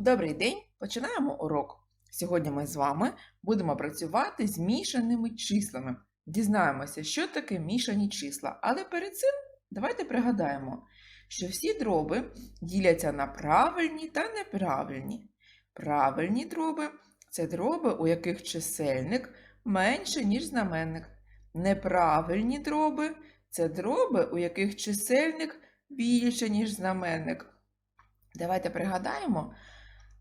Добрий день! Починаємо урок. Сьогодні ми з вами будемо працювати з мішаними числами. Дізнаємося, що таке мішані числа. Але перед цим давайте пригадаємо, що всі дроби діляться на правильні та неправильні. Правильні дроби це дроби, у яких чисельник менше, ніж знаменник. Неправильні дроби це дроби, у яких чисельник більше, ніж знаменник. Давайте пригадаємо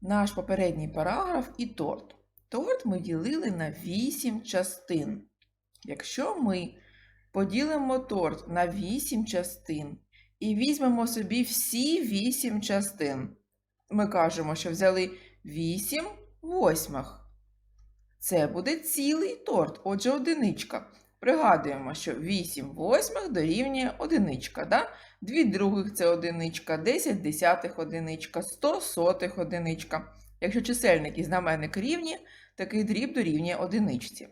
наш попередній параграф і торт. Торт ми ділили на 8 частин. Якщо ми поділимо торт на 8 частин і візьмемо собі всі 8 частин, ми кажемо, що взяли 8 восьмих. Це буде цілий торт, отже, одиничка. Пригадуємо, що 8 восьмих дорівнює одиничка. Да? 2 других це одиничка, 10 десятих одиничка, 100 сотих одиничка. Якщо чисельник і знаменник рівні, такий дріб дорівнює одиничці.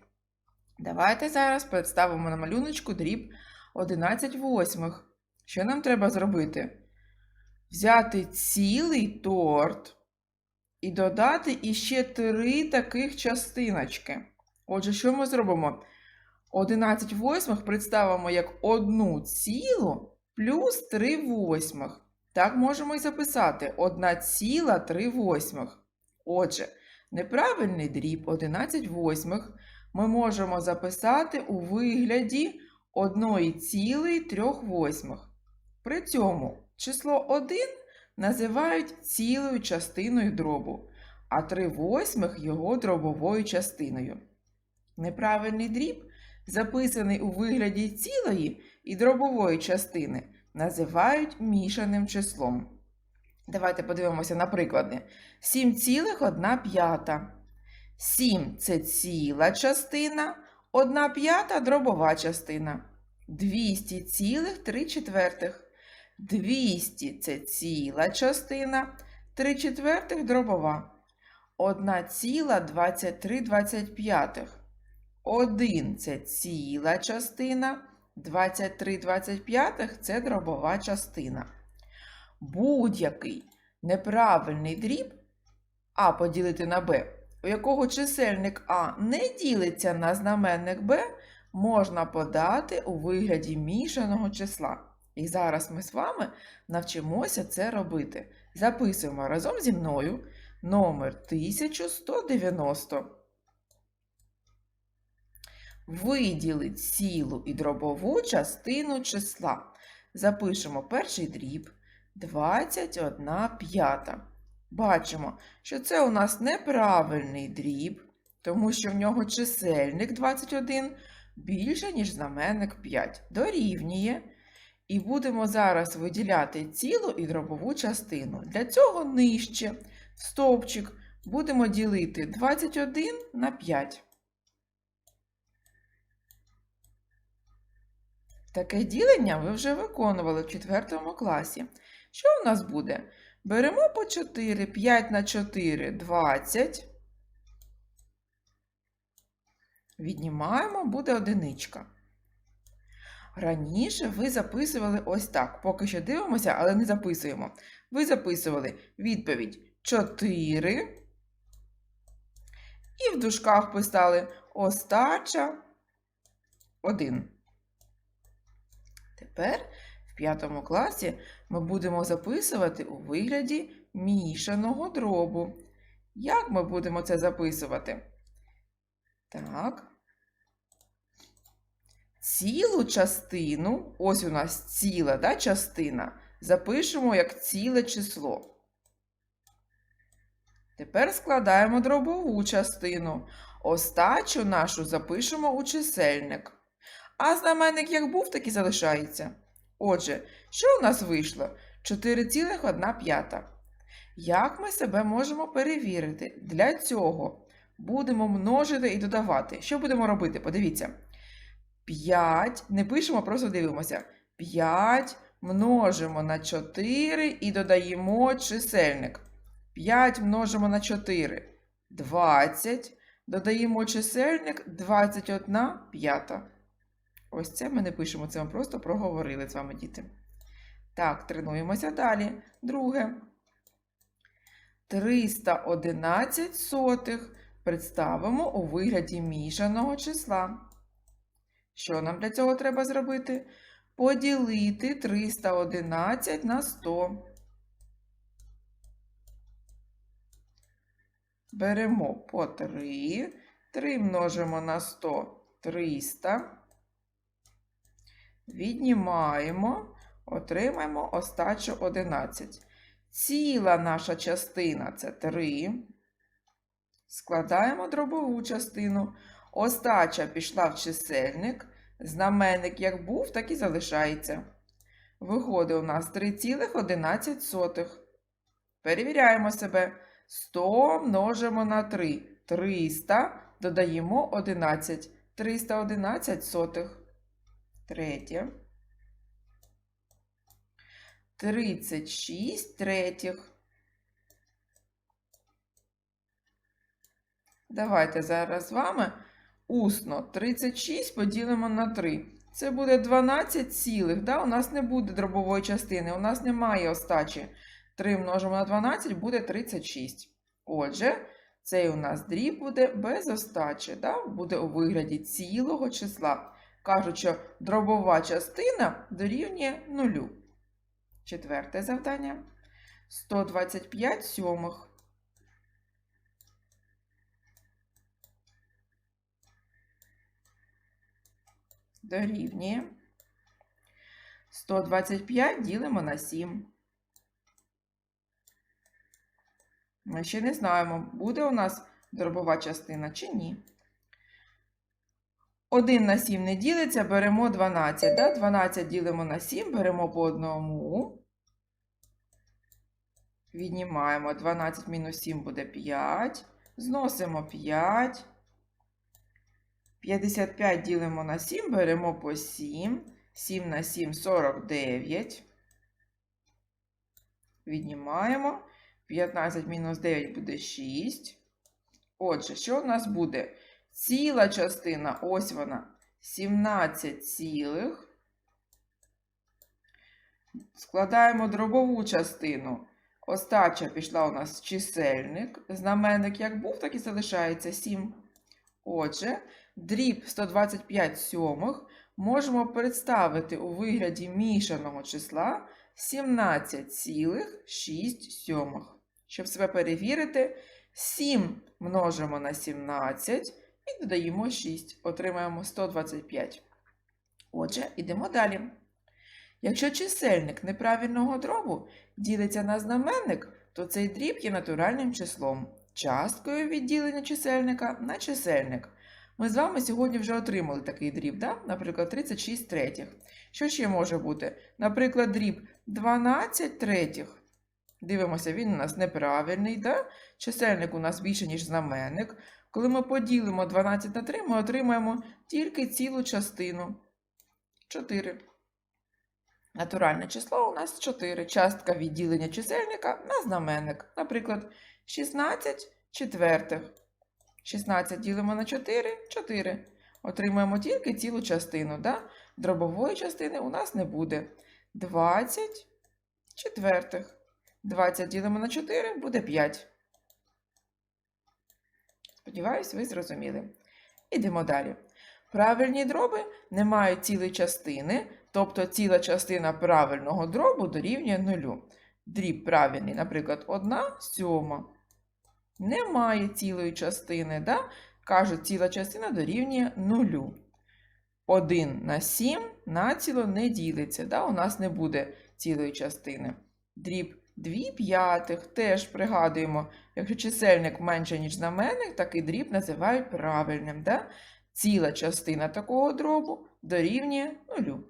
Давайте зараз представимо на малюночку дріб 11 восьмих. Що нам треба зробити? Взяти цілий торт і додати іще три таких частиночки. Отже, що ми зробимо? 11 восьмих представимо як одну цілу плюс 3 восьмих. Так можемо і записати 1 ціла 3 восьмих. Отже, неправильний дріб 11 восьмих ми можемо записати у вигляді 1 цілої 3 восьмих. При цьому число 1 називають цілою частиною дробу, а 3 восьмих його дробовою частиною. Неправильний дріб, записаний у вигляді цілої і дробової частини, називають мішаним числом. Давайте подивимося на приклади. 7,1 п'ята. 7 це ціла частина, 1 п'ята дробова частина. 200,3 четвертих. 200 це ціла частина, 3 четвертих дробова. 1,23 25. 1 це ціла частина, 23 25 це дробова частина. Будь-який неправильний дріб А поділити на Б, у якого чисельник А не ділиться на знаменник Б, можна подати у вигляді мішаного числа. І зараз ми з вами навчимося це робити. Записуємо разом зі мною номер 1190. Виділить цілу і дробову частину числа. Запишемо перший дріб 21 п'ята. Бачимо, що це у нас неправильний дріб, тому що в нього чисельник 21 більше, ніж знаменник 5. Дорівнює. І будемо зараз виділяти цілу і дробову частину. Для цього нижче в стовпчик будемо ділити 21 на 5. Таке ділення ви вже виконували в 4 класі. Що у нас буде? Беремо по 4, 5 на 4 – 20. Віднімаємо, буде одиничка. Раніше ви записували ось так. Поки що дивимося, але не записуємо. Ви записували відповідь 4. І в дужках писали остача 1. Тепер в п'ятому класі ми будемо записувати у вигляді мішаного дробу. Як ми будемо це записувати? Так. Цілу частину, ось у нас ціла да, частина, запишемо як ціле число. Тепер складаємо дробову частину. Остачу нашу запишемо у чисельник. А знаменник як був, так і залишається. Отже, що у нас вийшло? 4,1 п'ята. Як ми себе можемо перевірити? Для цього будемо множити і додавати. Що будемо робити? Подивіться. 5, не пишемо, просто дивимося. 5 множимо на 4 і додаємо чисельник. 5 множимо на 4 20. Додаємо чисельник 21 п'ята. Ось це ми не пишемо, це ми просто проговорили з вами, діти. Так, тренуємося далі. Друге. 311 сотих представимо у вигляді мішаного числа. Що нам для цього треба зробити? Поділити 311 на 100. Беремо по 3. 3 множимо на 100 300. Віднімаємо, отримаємо остачу 11. Ціла наша частина це 3. Складаємо дробову частину. Остача пішла в чисельник. Знаменник як був, так і залишається. Виходить у нас 3,11. Перевіряємо себе. 100 множимо на 3. 300 додаємо 11. 311 сотих. Третє. 36 третіх. Давайте зараз з вами усно 36 поділимо на 3. Це буде 12 цілих. Да? У нас не буде дробової частини, у нас немає остачі. 3 множимо на 12 буде 36. Отже, цей у нас дріб буде без остачі, да? буде у вигляді цілого числа. Кажуть, що дробова частина дорівнює нулю. Четверте завдання. 125 сьомих. Дорівнює. 125 ділимо на 7. Ми ще не знаємо, буде у нас дробова частина чи ні. 1 на 7 не ділиться, беремо 12. Да? 12 ділимо на 7, беремо по одному. Віднімаємо 12 мінус 7 буде 5. Зносимо 5. 55 ділимо на 7, беремо по 7. 7 на 7 49. Віднімаємо. 15 мінус 9 буде 6. Отже, що у нас буде? Ціла частина, ось вона, 17 цілих. Складаємо дробову частину. Остача пішла у нас чисельник. Знаменник як був, так і залишається 7. Отже, дріб 125 сьомих можемо представити у вигляді мішаного числа 17,6 сьомих. Щоб себе перевірити, 7 множимо на 17 і додаємо 6. Отримаємо 125. Отже, йдемо далі. Якщо чисельник неправильного дробу ділиться на знаменник, то цей дріб є натуральним числом, часткою відділення чисельника на чисельник. Ми з вами сьогодні вже отримали такий дріб, да? наприклад, 36 третіх. Що ще може бути? Наприклад, дріб 12 третіх. Дивимося, він у нас неправильний. Да? Чисельник у нас більше, ніж знаменник. Коли ми поділимо 12 на 3, ми отримаємо тільки цілу частину. 4. Натуральне число у нас 4. Частка відділення чисельника на знаменник. Наприклад, 16 четвертих. 16 ділимо на 4 4. Отримаємо тільки цілу частину. Да? Дробової частини у нас не буде. 20 четвертих. 20 ділимо на 4 буде 5. Сподіваюсь, ви зрозуміли. Ідемо далі. Правильні дроби не мають цілої частини, тобто ціла частина правильного дробу дорівнює нулю. Дріб правильний, наприклад, 1 сьома. Немає цілої частини, да? кажуть, ціла частина дорівнює нулю. 1 на 7 націло не ділиться, да? у нас не буде цілої частини. Дріб 2 п'ятих теж пригадуємо, якщо чисельник менше, ніж знаменник, такий дріб називають правильним. Да? Ціла частина такого дробу дорівнює нулю.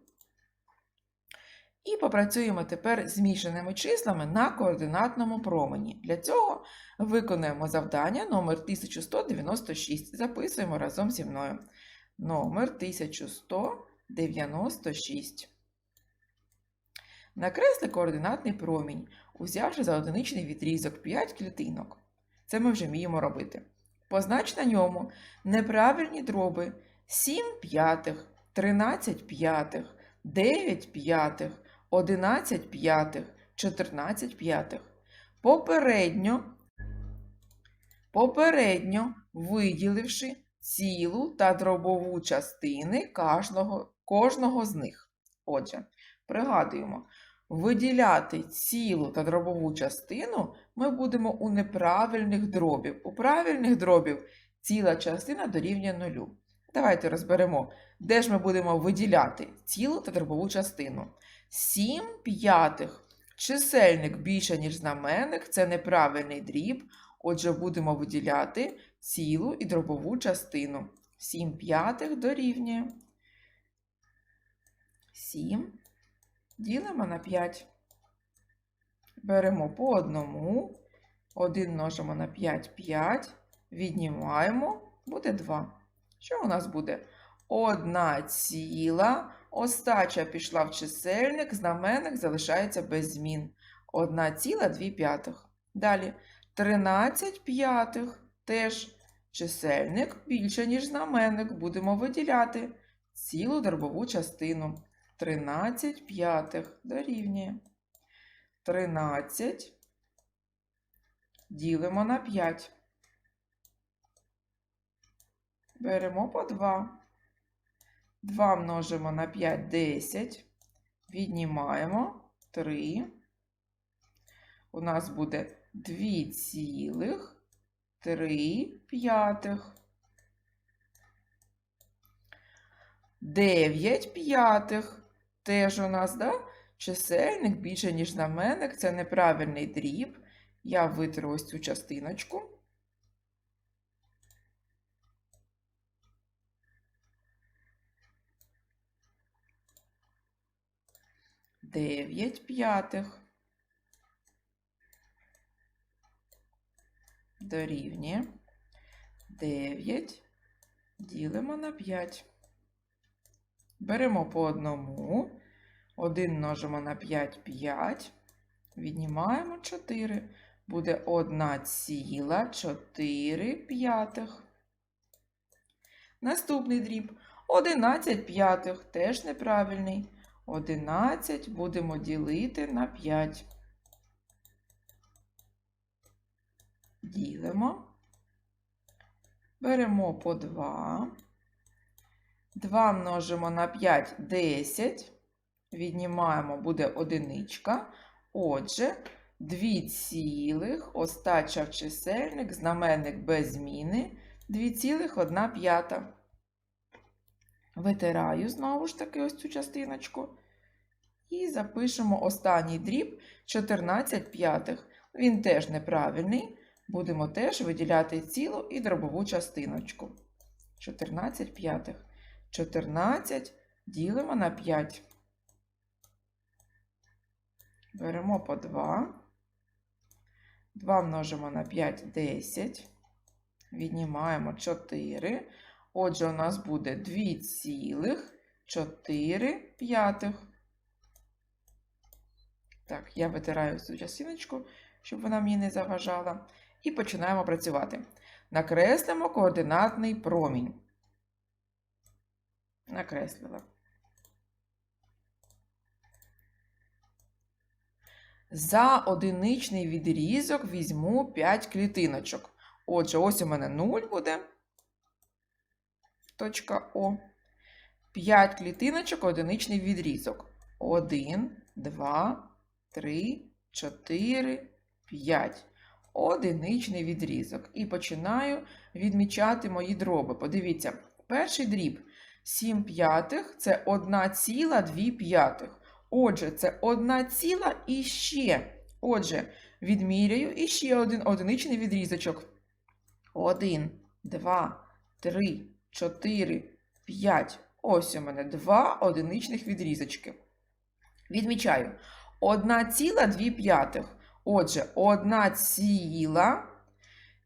І попрацюємо тепер з мішаними числами на координатному промені. Для цього виконуємо завдання номер 1196. Записуємо разом зі мною. Номер 1196. Накресли координатний промінь, узявши за одиничний відрізок 5 клітинок. Це ми вже вміємо робити. Познач на ньому неправильні дроби 7 п'ятих, 13 п'ятих, 9 п'ятих, 11 п'ятих, 14 п'ятих. Попередньо попередньо виділивши цілу та дробову частини кожного, кожного з них. Отже, пригадуємо, виділяти цілу та дробову частину ми будемо у неправильних дробів. У правильних дробів ціла частина дорівнює нулю. Давайте розберемо, де ж ми будемо виділяти цілу та дробову частину. 7 п'ятих. Чисельник більше, ніж знаменник, це неправильний дріб. Отже, будемо виділяти цілу і дробову частину. 7 п'ятих дорівнює. 7 ділимо на 5. Беремо по одному. 1 множимо на 5 5. Віднімаємо, буде 2. Що у нас буде? Одна ціла. Остача пішла в чисельник, знаменник залишається без змін. Одна ціла 2 п'ятих. Далі 13 п'ятих. Теж чисельник більше, ніж знаменник. Будемо виділяти цілу дробову частину. 13 п'ятих дорівнює. 13 ділимо на 5. Беремо по 2. 2 множимо на 5 10. Віднімаємо 3. У нас буде 2 цілих 3 п'ятих. 9 п'ятих. Теж у нас, да? Чисельник більше, ніж знаменник. Це неправильний дріб. Я витру ось цю частиночку. Дев'ять п'ятих. Дорівнює. Дев'ять ділимо на п'ять. Беремо по одному. 1 множимо на 5 5. Віднімаємо 4. Буде 1 ціла 4 п'ятих. Наступний дріб 11 п'ятих. Теж неправильний. 11 будемо ділити на 5. Ділимо. Беремо по 2. 2 множимо на 5 10. Віднімаємо, буде одиничка. Отже, 2 цілих, остача в чисельник, знаменник без зміни, 2 цілих 1 п'ята. Витираю знову ж таки ось цю частиночку. І запишемо останній дріб 14 п'ятих. Він теж неправильний. Будемо теж виділяти цілу і дробову частиночку. 14 п'ятих. 14 ділимо на 5. Беремо по 2. 2 множимо на 5 10. Віднімаємо 4. Отже, у нас буде 2 цілих 4 п'ятих. Так, я витираю цю частиночку, щоб вона мені не заважала. І починаємо працювати. Накреслимо координатний промінь. Накреслила. За одиничний відрізок візьму 5 клітиночок. Отже, ось у мене 0 буде. Точка О. 5 клітиночок, одиничний відрізок. 1, 2, 3, 4, 5. Одиничний відрізок. І починаю відмічати мої дроби. Подивіться, перший дріб 7 п'ятих це 1 ціла 2 п'ятих. Отже, це 1 ціла і ще. Отже, відміряю і ще один одиничний відрізочок. 1, 2, 3, 4, 5. Ось у мене два одиничних відрізочки. Відмічаю. 1 ціла 2 п'ятих. Отже, 1 ціла.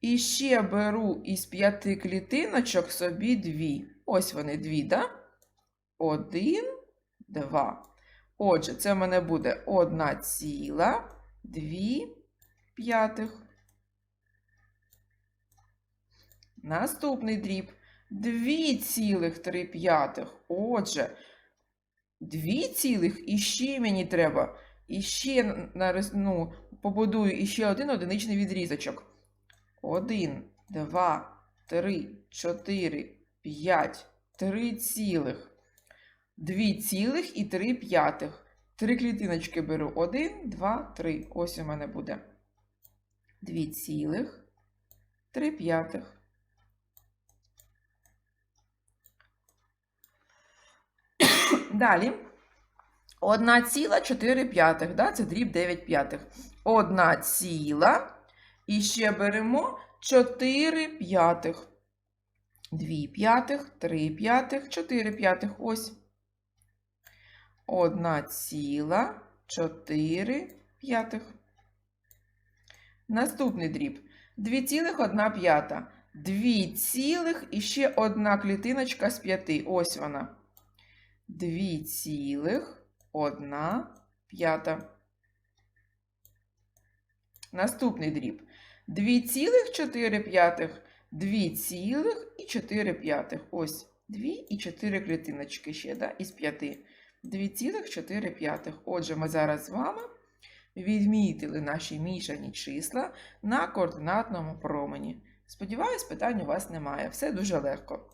І ще беру із п'яти клітиночок собі дві. Ось вони дві, так? Один, два. Отже, це в мене буде одна ціла, дві п'ятих. Наступний дріб. Дві цілих три п'ятих. Отже, дві цілих і ще мені треба. І ще ну, побудую іще один одиничний відрізочок. 1, 2, 3, 4, 5, 3 цілих. 2 цілих і 3 п'ятих. Три клітиночки беру. 1, 2, 3. Ось у мене буде. 2 цілих, 3 п'ятих. Далі. 1 ціла 4 п'ятих, да? це дріб 9 п'ятих. 1 ціла. І ще беремо 4 п'ятих. 2 п'ятих, 3 п'ятих, 4 п'ятих. Ось. 1 ціла 4 п'ятих. Наступний дріб. 2 цілих 1 п'ята. 2 цілих і ще одна клітиночка з 5. Ось вона. 2 цілих 1 п'ята. Наступний дріб. 2 цілих 4 п'ятих. 2 цілих і 4 п'ятих. Ось 2 і 4 клітиночки ще, да, із 5. 2,4. Отже, ми зараз з вами відмітили наші мішані числа на координатному промені. Сподіваюсь, питань у вас немає. Все дуже легко.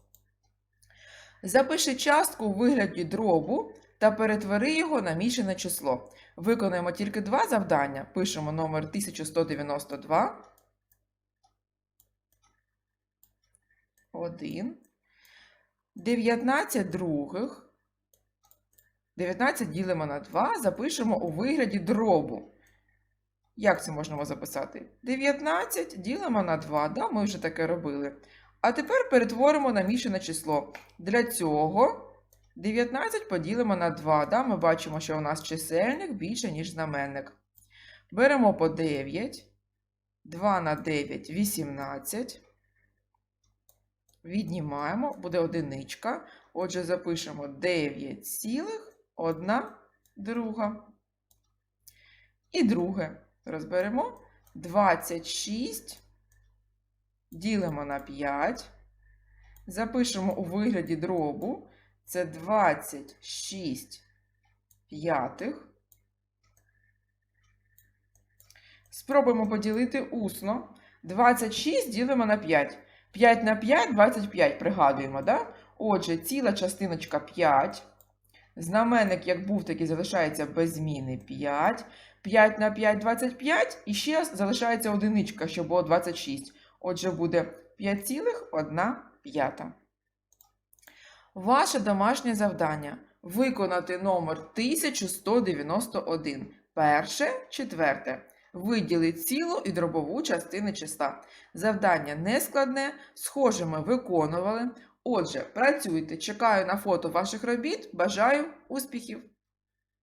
Запиши частку у вигляді дробу та перетвори його на мішане число. Виконуємо тільки два завдання. Пишемо номер 1192. 1. 19 других. 19 ділимо на 2, запишемо у вигляді дробу. Як це можемо записати? 19 ділимо на 2, да? ми вже таке робили. А тепер перетворимо на мішане число. Для цього 19 поділимо на 2. Да? Ми бачимо, що у нас чисельник більше, ніж знаменник. Беремо по 9. 2 на 9 18. Віднімаємо, буде одиничка. Отже, запишемо 9 цілих. Одна друга. І друге розберемо 26, ділимо на 5, запишемо у вигляді дробу. Це 26 п'ятих. Спробуємо поділити усно. 26 ділимо на 5. 5 на 5 25, пригадуємо, да? Отже, ціла частиночка 5. Знаменник, як був, так і залишається без зміни 5. 5 на 5 25. І ще залишається одиничка, що було 26. Отже, буде 5,1. Ваше домашнє завдання виконати номер 1191. Перше, четверте. Виділи цілу і дробову частини числа. Завдання нескладне, схоже ми виконували. Отже, працюйте, чекаю на фото ваших робіт. Бажаю успіхів!